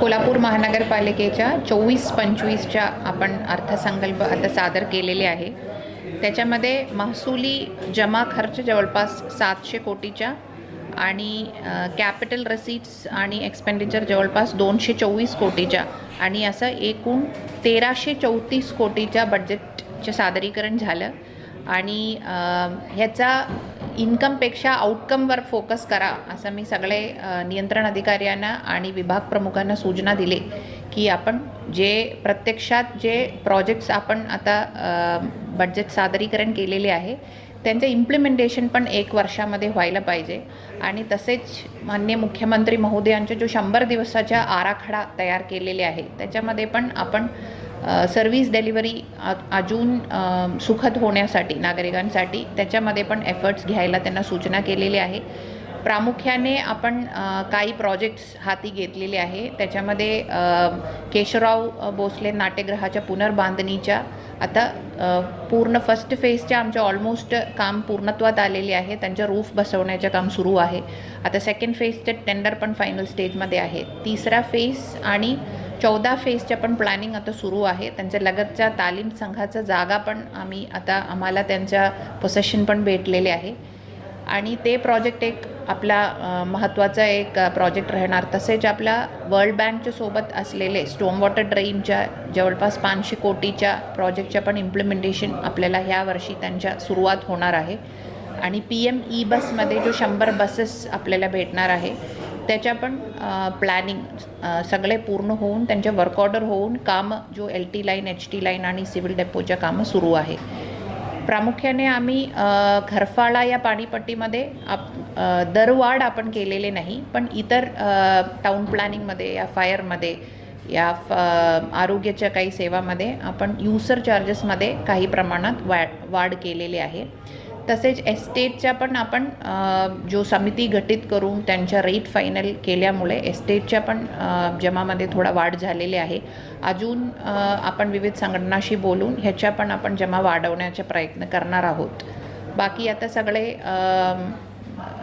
कोल्हापूर महानगरपालिकेच्या चोवीस पंचवीसच्या आपण अर्थसंकल्प आता सादर केलेले आहे. त्याच्यामध्ये महसुली जमा खर्च जवळपास सातशे कोटीच्या आणि कॅपिटल रसीट्स आणि एक्सपेंडिचर जवळपास दोनशे चोवीस कोटीच्या आणि असं एकूण तेराशे चौतीस कोटीच्या बजेटचं सादरीकरण झालं. आणि ह्याचा इन्कमपेक्षा आउटकमवर फोकस करा असं मी सगळे नियंत्रण अधिकाऱ्यांना आणि विभाग प्रमुखांना सूचना दिले की आपण जे प्रत्यक्षात जे प्रोजेक्ट्स आपण आता बजेट सादरीकरण केलेले आहे त्यांचं इम्प्लिमेंटेशन पण एक वर्षामध्ये व्हायला पाहिजे. आणि तसेच मान्य मुख्यमंत्री महोदयांचे जो शंभर दिवसाचा आराखडा तयार केलेले आहे त्याच्यामध्ये पण आपण सर्व्हिस डिलिव्हरी अजून सुखद होण्यासाठी नागरिकांसाठी त्याच्यामध्ये पण एफर्ट्स घ्यायला त्यांना सूचना केलेली आहे. प्रामुख्याने आपण काही प्रोजेक्ट्स हाती घेतलेले आहे. त्याच्यामध्ये केशवराव भोसले नाट्यगृहाच्या पुनर्बांधणीच्या आता पूर्ण फर्स्ट फेजच्या आमच्या ऑलमोस्ट काम पूर्णत्वात आलेले आहे. त्यांच्या रूफ बसवण्याचं काम सुरू आहे. आता सेकंड फेजचे टेंडर पण फायनल स्टेजमध्ये आहे. तिसरा फेज आणि चौदा फेजच्या पण प्लॅनिंग आता सुरू आहे. त्यांच्या लगतच्या तालीम संघाचं जागा पण आम्ही आता आम्हाला त्यांच्या पोसेशन पण भेटलेले आहे. आणि ते प्रोजेक्ट एक आपला महत्त्वाचा एक प्रोजेक्ट राहणार. तसेच आपला वर्ल्ड बँकच्या सोबत असलेले स्टोम वॉटर ड्रेनच्या जवळपास पाचशे कोटीच्या प्रोजेक्टच्या पण इम्प्लिमेंटेशन आपल्याला ह्या वर्षी त्यांच्या सुरुवात होणार आहे. आणि पी एम ई बसमध्ये जो शंभर बसेस आपल्याला भेटणार आहे त्याच्या पण प्लॅनिंग सगळे पूर्ण होऊन त्यांच्या वर्क ऑर्डर होऊन कामं जो L T line H T line आणि सिव्हिल डेपोच्या कामं सुरू आहे. प्रामुख्याने आम्ही घरफाळा या पाणीपट्टीमध्ये आप दरवाढ आपण केलेले नाही पण इतर टाऊन प्लॅनिंगमध्ये या फायरमध्ये या फ आरोग्याच्या काही सेवामध्ये आपण युसर चार्जेसमध्ये काही प्रमाणात वा वाढ केलेली आहे. तसेच एस्टेटच्या पण आपण जो समिती गठीत करून त्यांच्या रेट फायनल केल्यामुळे एस्टेटच्या पण जमामध्ये थोडा वाढ झालेली आहे. अजून आपण विविध संघटनाशी बोलून ह्याच्या पण आपण जमा वाढवण्याचा प्रयत्न करणार आहोत. बाकी आता सगळे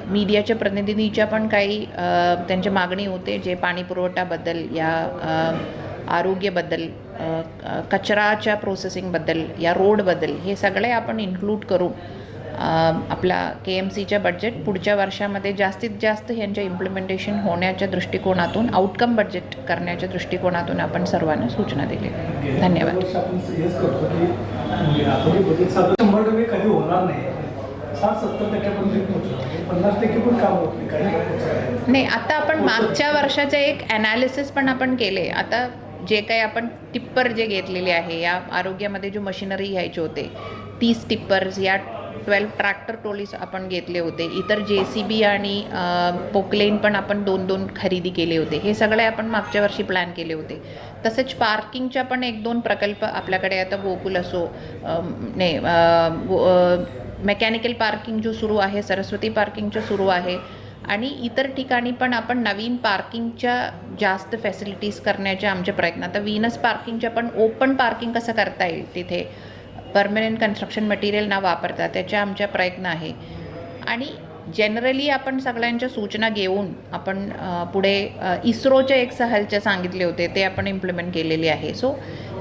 मीडियाच्या प्रतिनिधीच्या पण काही त्यांच्या त्यांची मागणी होते जे पाणी पुरवठ्याबद्दल या आरोग्यबद्दल कचराच्या प्रोसेसिंगबद्दल या रोडबद्दल हे सगळे आपण इन्क्लूड करू आपला के एम सीच्या बजेट पुढच्या वर्षामध्ये जास्तीत जास्त ह्यांच्या इम्प्लिमेंटेशन होण्याच्या दृष्टिकोनातून आउटकम बजेट करण्याच्या दृष्टिकोनातून आपण सर्वांना सूचना दिली. धन्यवाद. नाही. आता आपण मागच्या वर्षाचे एक ॲनालिसिस पण आपण केले. आता जे काही आपण टिप्पर जे घेतलेले आहे या आरोग्यामध्ये जो मशिनरी घ्यायचे होते तीस टिप्पर्स या ट्वेल्व ट्रॅक्टर ट्रोलीज आपण घेतले होते इतर जे सी बी आणि पोकलेन पण आपण दोन दोन खरेदी केले होते हे सगळे आपण मागच्या वर्षी प्लॅन केले होते. तसेच पार्किंगच्या पण एक दोन प्रकल्प आपल्याकडे आता गोकुल असो नाही मेकॅनिकल पार्किंग जो सुरू आहे सरस्वती पार्किंगचं सुरू आहे आणि इतर ठिकाणी पण आपण नवीन पार्किंगच्या जास्त फॅसिलिटीज करण्याचे आमचे प्रयत्न आता विनस पार्किंगच्या पण ओपन पार्किंग कसं करता येईल तिथे? परमनंट कन्स्ट्रक्शन मटेरियल ना वापरता त्याच्या आमच्या प्रयत्न आहे. आणि जनरली आपण सगळ्यांच्या सूचना घेऊन आपण पुढे इस्रोचे एक सहलचे सांगितले होते ते आपण इम्प्लिमेंट केलेले आहे. सो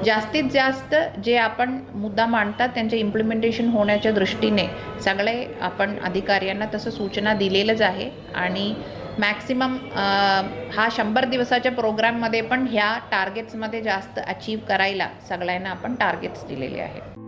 जास्तीत जास्त जे आपण मुद्दा मांडतात त्यांचे इम्प्लिमेंटेशन होण्याच्या दृष्टीने सगळे आपण अधिकाऱ्यांना तसं सूचना दिलेलंच आहे. आणि मॅक्सिमम हा शंभर दिवसाच्या प्रोग्राममध्ये पण ह्या टार्गेट्समध्ये जास्त अचीव करायला सगळ्यांना आपण टार्गेट्स दिलेले आहेत.